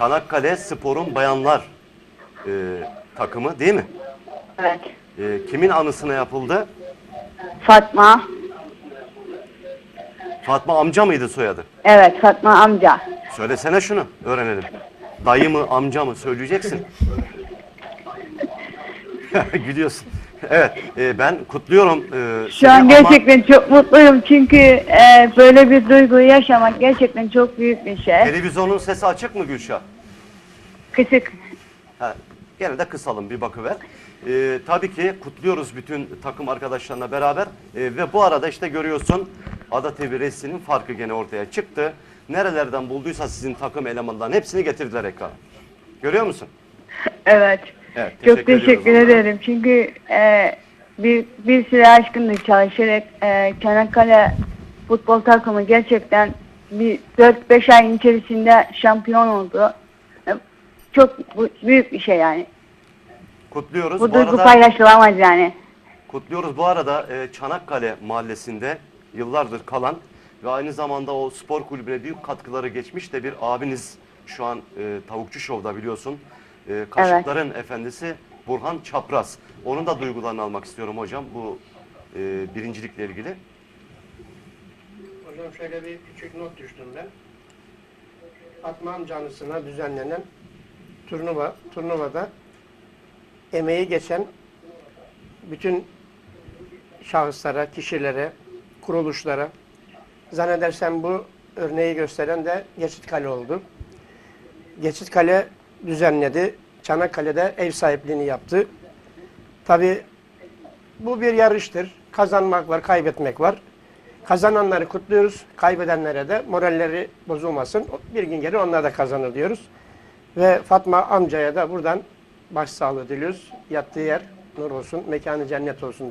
Çanakkale Spor'un bayanlar e, takımı değil mi? Evet. E, kimin anısına yapıldı? Fatma. Fatma amca mıydı soyadı? Evet Fatma amca. Söylesene şunu öğrenelim. Dayı mı amca mı söyleyeceksin. Gülüyorsun. Evet e, ben kutluyorum. e, Şu an ama- gerçekten çok mutluyum çünkü e, böyle bir duyguyu yaşamak gerçekten çok büyük bir şey. Televizyonun sesi açık mı Gülşah? Kısık. Ha, gene de kısalım bir bakıver. Ee, tabii ki kutluyoruz bütün takım arkadaşlarına beraber. Ee, ve bu arada işte görüyorsun Ada TV Resli'nin farkı gene ortaya çıktı. Nerelerden bulduysa sizin takım elemanlarının hepsini getirdiler ekrana. Görüyor musun? Evet. Evet, çok teşekkür ediyoruz teşekkür onlara. ederim çünkü e, bir, bir süre aşkındır çalışarak e, Çanakkale futbol takımı gerçekten bir 4-5 ayın içerisinde şampiyon oldu. E, çok bu- büyük bir şey yani. Kutluyoruz. Bu Bu, duygu arada paylaşılamaz yani. kutluyoruz. Bu arada e, Çanakkale Mahallesi'nde yıllardır kalan ve aynı zamanda o spor kulübüne büyük katkıları geçmiş de bir abiniz şu an e, Tavukçu Show'da biliyorsun. E, Kaşıkların efendisi Burhan Çapraz. Onun da duygularını almak istiyorum hocam bu e, birincilikle ilgili. Hocam şöyle bir küçük not düştüm ben. Fatma amcanısına düzenlenen turnuva, turnuvada emeği geçen bütün şahıslara, kişilere, kuruluşlara zannedersem bu örneği gösteren de Geçit Kale oldu. Geçit Kale düzenledi. Çanakkale'de ev sahipliğini yaptı. Tabi bu bir yarıştır. Kazanmak var, kaybetmek var. Kazananları kutluyoruz. Kaybedenlere de moralleri bozulmasın. Bir gün gelir onlar da kazanır diyoruz. Ve Fatma amcaya da buradan başsağlığı diliyoruz. Yattığı yer nur olsun, mekanı cennet olsun diyoruz.